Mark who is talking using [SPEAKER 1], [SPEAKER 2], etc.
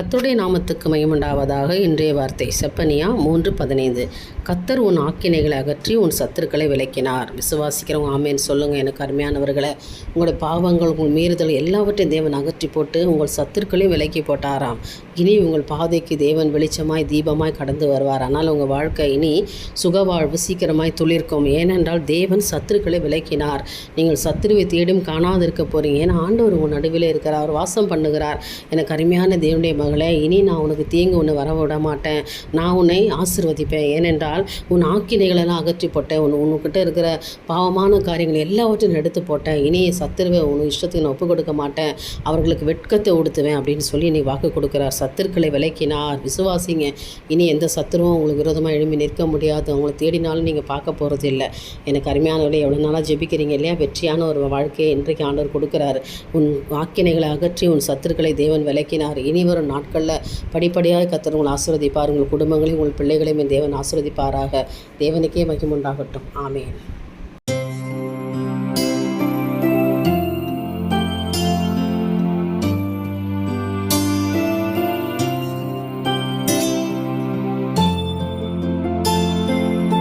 [SPEAKER 1] கத்தருடைய நாமத்துக்கு மயமுண்டாவதாக இன்றைய வார்த்தை. செப்பனியா மூன்று பதினைந்து. கத்தர் உன் ஆக்கினைகளை அகற்றி உன் சத்துருக்களை விளக்கினார். விசுவாசிக்கிறவங்க ஆமேன்னு சொல்லுங்கள் எனக்கு அருமையானவர்களை. உங்களுடைய பாவங்கள் உங்கள் மீறுதல் எல்லாவற்றையும் தேவன் அகற்றி போட்டு உங்கள் சத்துருக்களையும் விலக்கி போட்டாராம். இனி உங்கள் பாதைக்கு தேவன் வெளிச்சமாய் தீபமாய் கடந்து வருவார். ஆனால் உங்கள் வாழ்க்கை இனி சுகவாழ்வு சீக்கிரமாய் துளிர்க்கும். ஏனென்றால் தேவன் சத்துருக்களை விளக்கினார் நீங்கள் சத்துருவை தேடும் காணாதிருக்க போகிறீங்க ஏன்னா ஆண்டவர் உங்கள் நடுவில் இருக்கிறார். அவர் வாசம் பண்ணுகிறார். எனக்கு அருமையான தேவனுடைய இனி நான் உனக்கு தீங்கு ஒன்று வர விட மாட்டேன். நான் உன்னை ஆசிர்வதிப்பேன். ஏனென்றால் உன் ஆக்கினைகளெல்லாம் அகற்றி போட்டேன் உன் உன்கிட்ட இருக்கிற பாவமான காரியங்கள் எல்லாவற்றையும் எடுத்து போட்டேன். இனி சத்துருவை உன் இஷ்டத்துக்கு நான் ஒப்புக் கொடுக்க மாட்டேன். அவர்களுக்கு வெட்கத்தை உடுத்துவேன் அப்படின்னு சொல்லி நீ வாக்கு கொடுக்குறார். சத்துருக்களை விலக்கினார். விசுவாசிங்க இனி எந்த சத்துருவும் உங்களுக்கு விரோதமாக எழுப்பி நிற்க முடியாது. அவங்களை தேடினாலும் நீங்கள் பார்க்க போகிறது இல்லை. எனக்கு அருமையானவர்களே எவ்வளோ நாளாக ஜெபிக்கிறீங்க இல்லையா? வெற்றியான ஒரு வாழ்க்கையை இன்றைக்கு ஆண்டவர் கொடுக்குறாரு. உன் வாக்கினைகளை அகற்றி உன் சத்துருக்களை தேவன் விளக்கினார் இனி வரும் நாட்களில் படிப்படியாக கத்தர் உங்களை ஆசீர்வதிப்பார். உங்கள் குடும்பங்களையும் உங்கள் பிள்ளைகளையும் தேவன் ஆசீர்வதிப்பாராக. தேவனுக்கே மகிமுண்டாகட்டும் ஆமேன்.